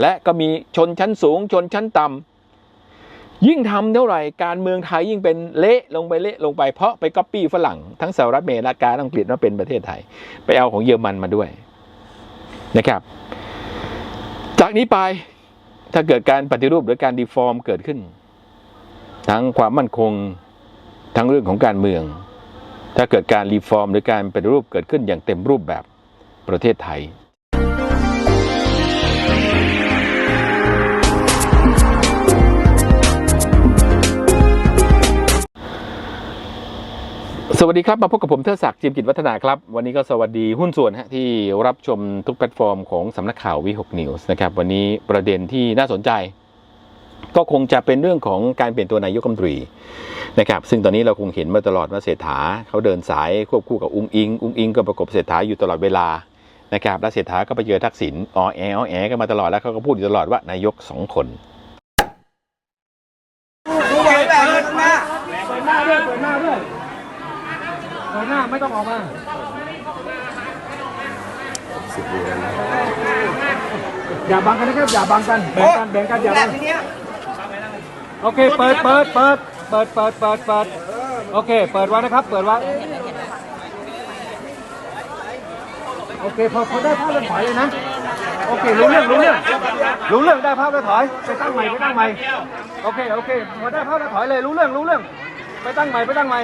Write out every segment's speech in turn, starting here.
และก็มีชนชั้นสูงชนชั้นต่ำยิ่งทำเท่าไหร่การเมืองไทยยิ่งเป็นเละลงไปเละลงไปเพราะไปก๊อปปี้ฝรั่งทั้งสหรัฐอเมริกาอังกฤษมาเป็นประเทศไทย ไปเอาของเยอรมันมาด้วยนะครับ จากนี้ไปถ้าเกิดการปฏิรูปหรือการดีฟอร์มเกิดขึ้น ทั้งความมั่นคงทั้งเรื่องของการเมือง ถ้าเกิดการรีฟอร์มหรือการปฏิรูปเกิดขึ้นอย่างเต็มรูปแบบประเทศไทย สวัสดีครับ มาพบกับผมเทอศักดิ์จิมกิจวัฒนาครับ วันนี้ก็สวัสดีหุ้นส่วนฮะที่รับชมทุกแพลตฟอร์มของสำนักข่าววิหกนิวส์นะครับ วันนี้ประเด็นที่น่าสนใจ ก็คงจะเป็นเรื่องของการเปลี่ยนตัวนายกรัฐมนตรีนะครับ ซึ่งตอนนี้เราคงเห็นมาตลอดว่าเศรษฐาเขาเดินสายควบคู่กับอุ้งอิง อุ้งอิงก็ประกบเศรษฐาอยู่ตลอดเวลานะครับและเศรษฐาก็ไปเจอทักษิณอ๋อแออ๋อแอกันมาตลอดแล้วเขาก็พูดอยู่ตลอดว่านายกสองคน ดูไหวแบบนี้มา เปิดหน้าด้วย เปิดหน้าด้วย เปิด หน้าไม่ต้องออกมาอย่าบังกันนะครับอย่าบังกันแบ่งกันแบ่งกันอย่าแบบับงนี้โอเคเปิดเปิดเปิดเปิดเปิดเปิดเปิดโอเค เปิดไว้นะครับ เปิดไว้โอเคพอพอได้ภาพแล้วถอยเลยนะโอเครู้เรื่องรู้เรื่องรู้เรื่องได้ภาพแล้วถอยไปตั้งใหม่ไปตั้งใหม่โอเคโอเคพอได้ภาพแล้วถอยเลยรู้เรื่องรู้เรื่อง ไปตั้งใหม่ไปตั้งใหม่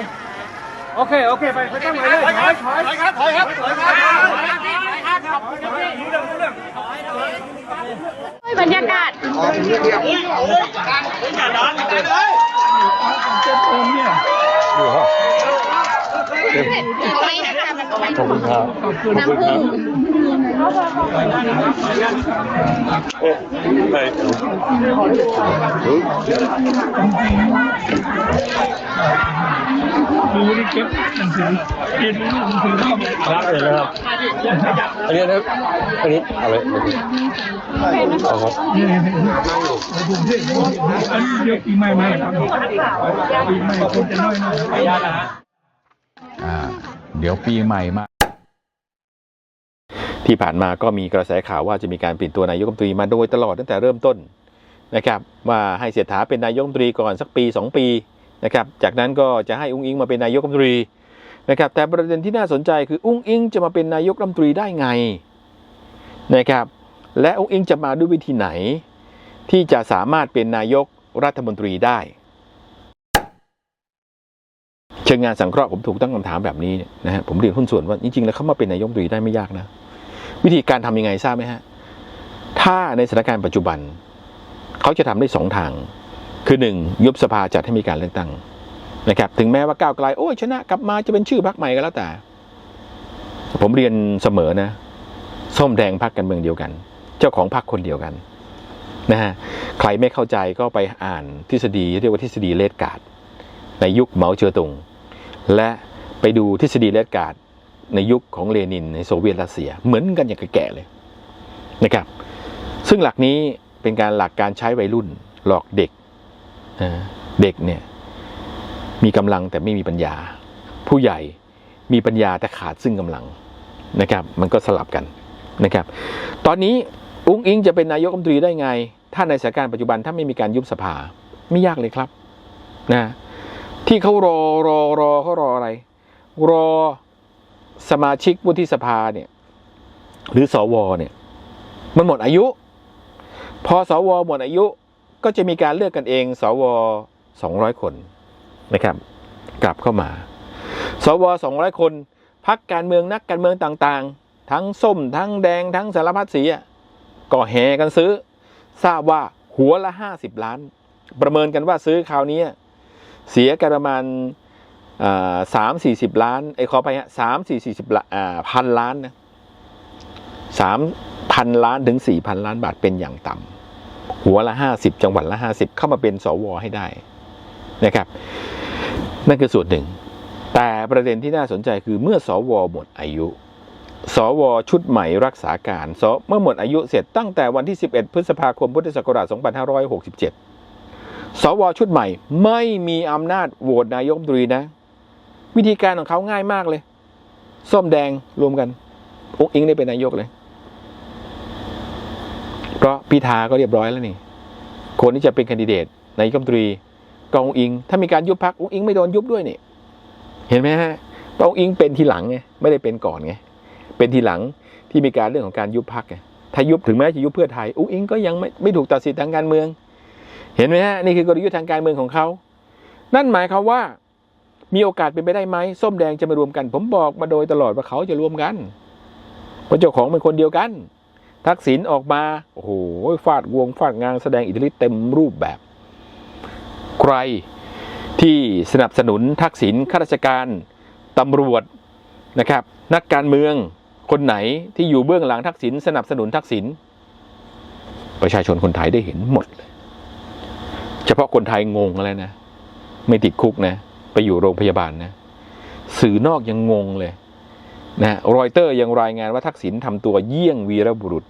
โอเค โอเค ไปไปตั้งใหม่เลยถอยถอยถอยครับถอยครับถอยครับรู้เรื่องรู้เรื่องบรรยากาศไม่นะคะมันไปขอบคุณครับน้ำผึ้ง ดูนี่เก็บหนังสือเรียนรู้หนังสือรอบรับเลยนะครับ อันนี้นะอันนี้อะไรเอาครับนี่ผมเรียนอันนี้เรียกปีใหม่ไหมครับปีใหม่คนจะน้อยหน่อยอ่าเดี๋ยวปีใหม่มา ที่ผ่านมาก็มีกระแสข่าวว่าจะมีการเปลี่ยนตัวนายกรัฐมนตรีมาโดยตลอดตั้งแต่เริ่มต้นนะครับว่าให้เศรษฐาเป็นนายกรัฐมนตรีก่อนสักปี 2 ปีนะครับจากนั้นก็จะให้อุ้งอิงมาเป็นนายกรัฐมนตรีนะครับแต่ประเด็นที่น่าสนใจคืออุ้งอิงจะมาเป็นนายกรัฐมนตรีได้ไงนะครับและอุ้งอิงจะมาด้วยวิธีไหน ที่จะสามารถเป็นนายกรัฐมนตรีได้เชิงงานสังเคราะห์ผมถูกตั้งคำถามแบบนี้เนี่ยนะฮะผมเรียนหุ้นส่วนว่าจริงๆแล้วเขามาเป็นนายกรัฐมนตรีได้ไม่ยากนะ วิธีการทำยังไงทราบไหมฮะ ถ้าในสถานการณ์ปัจจุบัน เขาจะทำได้สองทาง คือหนึ่งยุบสภาจัดให้มีการเลือกตั้งนะครับถึงแม้ว่าก้าวไกลโอ้ยชนะกลับมาจะเป็นชื่อพรรคใหม่ก็แล้วแต่ ผมเรียนเสมอนะ ส้มแดงพรรคการเมืองเดียวกัน เจ้าของพรรคคนเดียวกันนะฮะใครไม่เข้าใจก็ไปอ่านทฤษฎีเรียกว่าทฤษฎีเลดการ์ดในยุคเหมาเจ๋อตุง และไปดูทฤษฎีเลดการ์ด ในยุคของเลนินในโซเวียตรัสเซีย เหมือนกันอย่างแก่เลยนะครับ ซึ่งหลักนี้เป็นการหลักการใช้วัยรุ่นหลอกเด็กเด็กเนี่ยมีกำลังแต่ไม่มีปัญญา ผู้ใหญ่มีปัญญาแต่ขาดซึ่งกำลังนะครับ มันก็สลับกันนะครับ ตอนนี้อุ้งอิงจะเป็นนายกรัฐมนตรีได้ไง ถ้าในสถานการณ์ปัจจุบันถ้าไม่มีการยุบสภาไม่ยากเลยครับนะที่เขารอรอรอเขารออะไร รอ สมาชิกวุฒิสภาเนี่ย หรือสวเนี่ย มันหมดอายุ พอสวหมดอายุก็จะมีการเลือกกันเอง สว200คนนะครับ กลับเข้ามา สว200คนพักการเมืองนักการเมืองต่างๆ ทั้งส้มทั้งแดงทั้งสารพัดสีก็แห่กันซื้อ ทราบว่าหัวละ50ล้าน ประเมินกันว่าซื้อคราวนี้เสียกันประมาณ สามสี่สิบล้านไอ้ขอไปฮะสามสี่สี่สิบพันล้านนะสามพันล้านถึงสี่พันล้านบาทเป็นอย่างต่ำหัวละห้าสิบจังหวัดละห้าสิบเข้ามาเป็นสวให้ได้นะครับ นั่นคือส่วนหนึ่ง แต่ประเด็นที่น่าสนใจคือเมื่อสวหมดอายุ สวชุดใหม่รักษาการสเมื่อหมดอายุเสร็จตั้งแต่วันที่ 11 พฤษภาคมพุทธศักราช2567 สวชุดใหม่ไม่มีอำนาจโหวตนายกรัฐมนตรีนะ วิธีการของเขาง่ายมากเลย ส้มแดงรวมกันองค์อิงได้เป็นนายกเลย เพราะพิธาก็เรียบร้อยแล้วนี่ คนที่จะเป็นคนดิเดตนายกรัฐมนตรีกองอิง ถ้ามีการยุบพักองอิงไม่โดนยุบด้วยนี่ เห็นไหมฮะเพราะองอิงเป็นทีหลังไงไม่ได้เป็นก่อนไงเป็นทีหลังที่มีการเรื่องของการยุบพักไงถ้ายุบถึงแม้จะยุบเพื่อไทยองอิงก็ยังไม่ไม่ถูกตัดสิทธิทางการเมือง เห็นไหมฮะนี่คือกลยุทธ์ทางการเมืองของเขา นั่นหมายความว่า มีโอกาสเป็นไปได้ไหมส้มแดงจะมารวมกัน ผมบอกมาโดยตลอดว่าเขาจะรวมกันเพราะเจ้าของเป็นคนเดียวกัน ทักษิณออกมาโอ้โหฟาดวงฟาดงานแสดงอิทธิฤทธิ์เต็มรูปแบบ ใครที่สนับสนุนทักษิณข้าราชการตำรวจนะครับ นักการเมืองคนไหนที่อยู่เบื้องหลังทักษิณสนับสนุนทักษิณประชาชนคนไทยได้เห็นหมดเลย เฉพาะคนไทยงงแล้วนะ ไม่ติดคุกนะ ไปอยู่โรงพยาบาลนะสื่อนอกยังงงเลยนะรอยเตอร์ยังรายงานว่าทักษิณทำตัวเยี่ยงวีรบุรุษ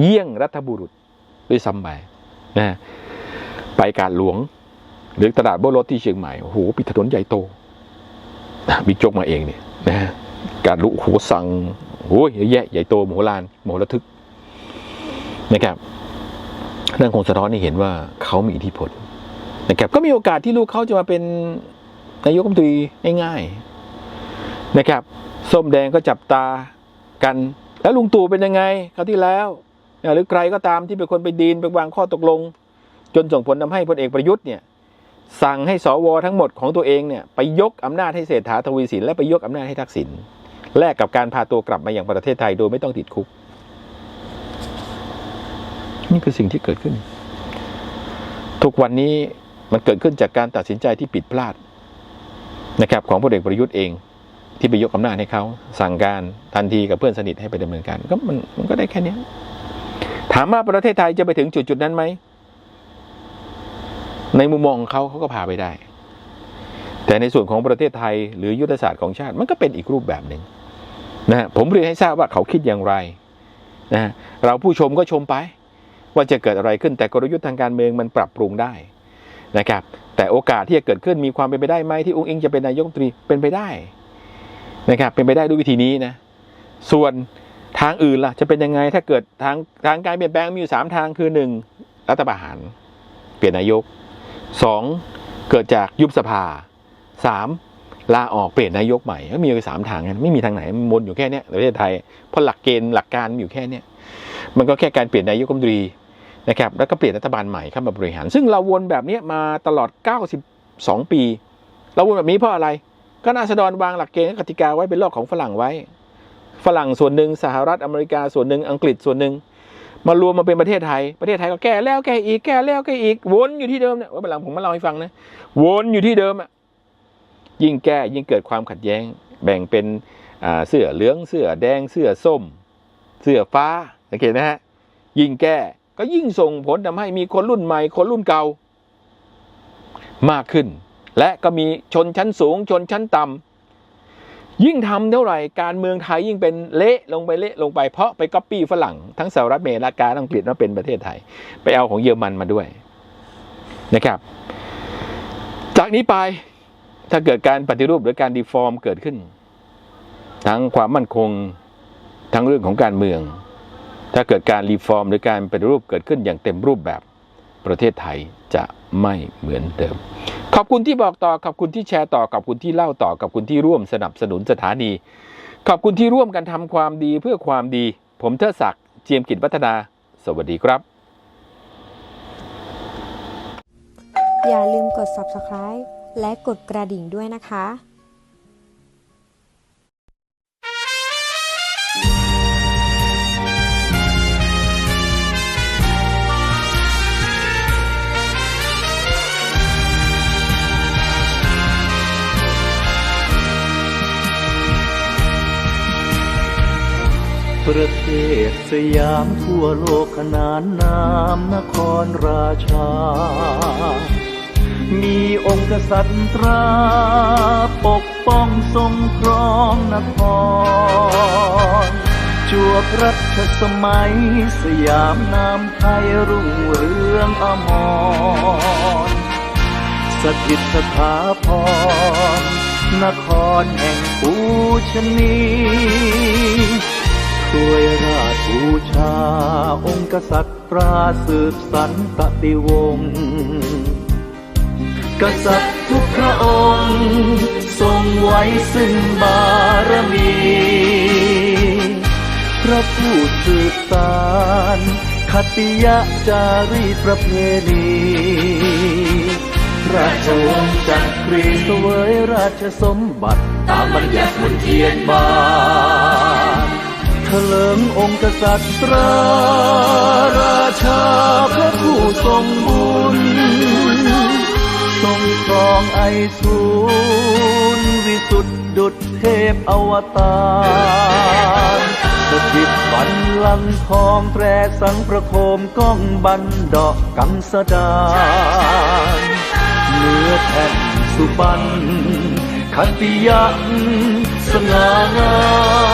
เยี่ยงรัฐบุรุษด้วยซ้ำไปนะไปการหลวง หรือตลาดโบรถที่เชียงใหม่โอ้โหปิดถนนใหญ่โตบิ๊กโจ๊กมาเองเนี่ยนะการลุโอ้โหสั่งโอ้ยเยอะแยะใหญ่โตมโหฬารมโหระทึกนะครับนั่นคงสะท้อนให้เห็นว่าเขามีอิทธิพลนะครับก็มีโอกาสที่ลูกเขาจะมาเป็น นายกรัฐมนตรีง่ายๆนะครับ ส้มแดงก็จับตากัน แล้วลุงตู่เป็นยังไงคราวที่แล้วหรือใครก็ตามที่เป็นคนไปดีนไปวางข้อตกลง จนส่งผลทำให้พลเอกประยุทธ์เนี่ยสั่งให้สวทั้งหมดของตัวเองเนี่ยไปยกอำนาจให้เศรษฐาทวีสินและไปยกอำนาจให้ทักษิณแลกกับการพาตัวกลับมาอย่างประเทศไทยโดยไม่ต้องติดคุก นี่คือสิ่งที่เกิดขึ้น ทุกวันนี้มันเกิดขึ้นจากการตัดสินใจที่ผิดพลาด นะครับของพลเอกประยุทธ์เองที่ไปยกอำนาจให้เขาสั่งการทันทีกับเพื่อนสนิทให้ไปดำเนินการก็มันมันก็ได้แค่นี้ถามว่าประเทศไทยจะไปถึงจุดจุดๆนั้นไหมในมุมมองของเขาเขาก็พาไปได้ แต่ในส่วนของประเทศไทยหรือยุทธศาสตร์ของชาติมันก็เป็นอีกรูปแบบหนึ่งนะผมเรียนให้ทราบว่าเขาคิดอย่างไรนะเราผู้ชมก็ชมไป ว่าจะเกิดอะไรขึ้นแต่กลยุทธ์ทางการเมืองมันปรับปรุงได้นะครับ แต่โอกาสที่จะเกิดขึ้นมีความเป็นไปได้ไหมที่องค์อิงจะเป็นนายกรัฐมนตรีเป็นไปได้นะครับ เป็นไปได้ด้วยวิธีนี้นะ ส่วนทางอื่นล่ะจะเป็นยังไงถ้าเกิดทางทางการเปลี่ยนแปลงมีอยู่สามทางคือหนึ่งรัฐประหาร เปลี่ยนนายกสองเกิดจากยุบสภาสามลาออกเปลี่ยนนายกใหม่ก็มีอยู่สามทางกันไม่มีทางไหนมันวนอยู่แค่นี้ในประเทศไทยเพราะหลักเกณฑ์หลักการมันอยู่แค่เนี้มันก็แค่การเปลี่ยนนายกรัฐมนตรี นะครับแล้วก็เปลี่ยนรัฐบาลใหม่เข้ามาบริหาร ซึ่งเราวนแบบนี้มาตลอด 92 ปี เราวนแบบนี้เพราะอะไร ก็นาษฎรวางหลักเกณฑ์กติกาไว้เป็นโลกของฝรั่งไว้ ฝรั่งส่วนหนึ่งสหรัฐอเมริกาส่วนหนึ่งอังกฤษส่วนหนึ่งมารวมมาเป็นประเทศไทย ประเทศไทยก็แก้แล้วแก้อีกแก้แล้วแก้อีกวนอยู่ที่เดิมเนี่ยว่าเป็นหลังผมมาเล่าให้ฟังนะวนอยู่ที่เดิมอะยิ่งแก้ยิ่งเกิดความขัดแย้ง แบ่งเป็นเสื้อเหลืองเสื้อแดงเสื้อส้ม เสื้อฟ้าสังเกตนะฮะยิ่งแก้ ก็ยิ่งส่งผลทำให้มีคนรุ่นใหม่ คนรุ่นเก่า มากขึ้น และก็มีชนชั้นสูงชนชั้นต่ำยิ่งทำเท่าไหร่การเมืองไทยยิ่งเป็นเละลงไปเละลงไปเพราะไปก๊อปปี้ฝรั่งทั้งสหรัฐอเมริกาอังกฤษมาเป็นประเทศไทย ไปเอาของเยอรมันมาด้วยนะครับ จากนี้ไปถ้าเกิดการปฏิรูปหรือการดีฟอร์มเกิดขึ้น ทั้งความมั่นคงทั้งเรื่องของการเมือง ถ้าเกิดการรีฟอร์มหรือการเปฏิรูปเกิดขึ้นอย่างเต็มรูปแบบประเทศไทยจะไม่เหมือนเดิม ขอบคุณที่บอกต่อ ขอบคุณที่แชร์ต่อ ขอบคุณที่เล่าต่อ ขอบคุณที่ร่วมสนับสนุนสถานี ขอบคุณที่ร่วมกันทำความดีเพื่อความดี ผมเทิดศักดิ์เจียมกิจวัฒนา สวัสดีครับ อย่าลืมกด subscribe และกดกระดิ่งด้วยนะคะ ประเทศสยามทั่วโลกขนานนามนครราชา มีองค์กษัตริย์ตรา ปกป้องทรงครองนครจวบรัชสมัย สยามนามไทยรุ่งเรืองอมร สถิตสถาพรนครแห่งปูชนี ช่วยราชบูชา องค์กษัตริย์ตราสืบสันตติวงศ์กษัตริย์ทุกพระองค์ ทรงไว้ซึ่งบารมี พระผู้สืบสารคติยะจารีประเพณีพระชวงศ์จักรีเสวยราชสมบัติ ตามบัญญัติมนเทียนบาน เถลิงองค์กษัตริย์ราราชาพระผู้ทรงบุญ ทรงครองไอสูรวิสุทธิดุจเทพอวตารสถิตบันลังทองแตรสังประโคมก้องบันดอกกังสดานเนื้อแผ่นสุบันขันติยักสง่างาม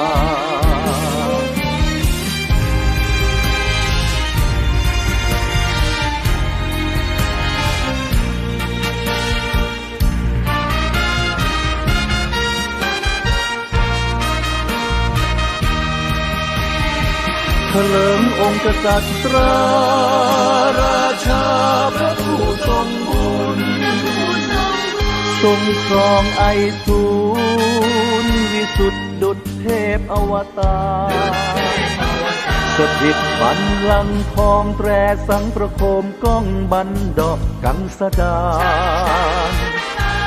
เถลิงองค์กษัตริย์ราราชาพระผู้ทรงบุญทรงครองไอสูรวิสุทธิดุจเทพอวตารสถิตบันลังทองแตรสังประโคมก้องบันดอกกังสดา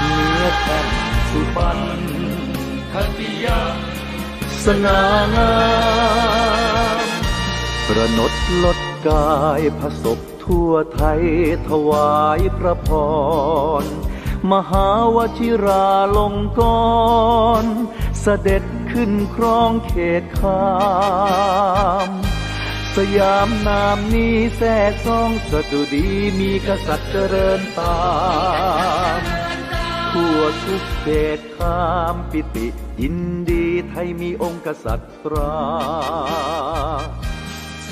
เนื้อแผ่นสุบันคติยาสง่างา ระนดลดกายพระศพทั่วไทยถวายพระพร มหาวชิราลงกรณ์เสด็จขึ้นครองเขตคามสยามนามนี้แท่ซองสดุดีมีกษัตริย์เจริญตามทั่วทุกเขตคามปิติยินดีไทยมีองค์กษัตริย์ตรา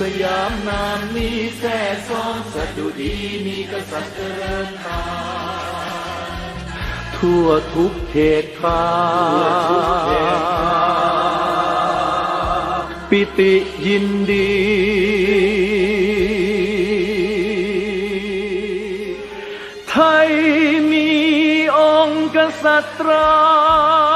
สยามนามนี้แท่ซองสดุดีมีกษัตริย์เจริญตาทั่วทุกเขตคาปิติยินดีไทยมีองค์กษัตรา